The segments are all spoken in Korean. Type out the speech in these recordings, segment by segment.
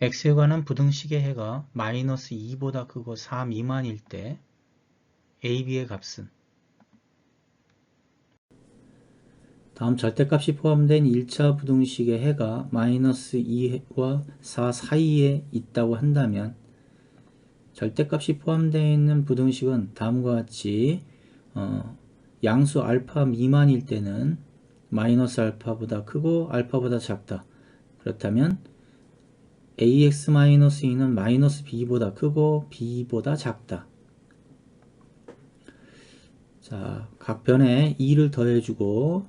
x에 관한 부등식의 해가 마이너스 2보다 크고 4 미만일 때 ab의 값은 다음 절대값이 포함된 1차 부등식의 해가 마이너스 2와 4 사이에 있다고 한다면 절대값이 포함되어 있는 부등식은 다음과 같이 어, 양수 알파 미만일 때는 마이너스 알파보다 크고 알파보다 작다. 그렇다면 ax-2는 마이너스 b보다 크고 b보다 작다. 자, 각 변에 2를 더해주고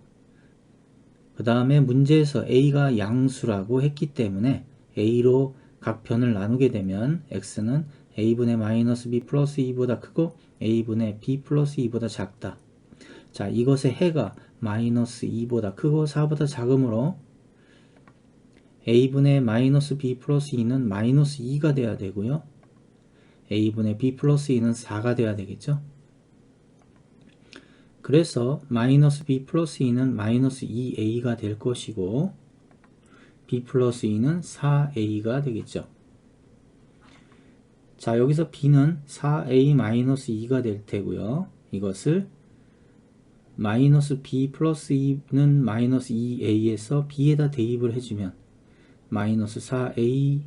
그 다음에 문제에서 a가 양수라고 했기 때문에 a로 각 변을 나누게 되면 x는 a분의 마이너스 b 플러스 2보다 크고 a분의 b 플러스 2보다 작다. 자, 이것의 해가 마이너스 2보다 크고 4보다 작으므로 a분의 마이너스 b 플러스 2는 마이너스 2가 돼야 되고요. a분의 b 플러스 2는 4가 돼야 되겠죠. 그래서 마이너스 b 플러스 2는 마이너스 2a가 될 것이고 b 플러스 2는 4a가 되겠죠. 자 여기서 b는 4a 마이너스 2가 될 테고요. 이것을 마이너스 b 플러스 2는 마이너스 2a에서 b에다 대입을 해주면 마이너스 4a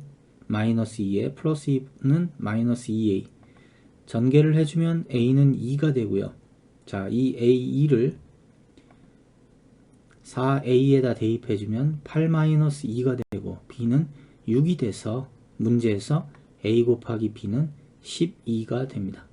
마이너스 2에 플러스 2는 마이너스 2a 전개를 해주면 a는 2가 되고요. 자, 이 a2를 4a에다 대입해주면 8-2가 되고 b는 6이 돼서 문제에서 a 곱하기 b는 12가 됩니다.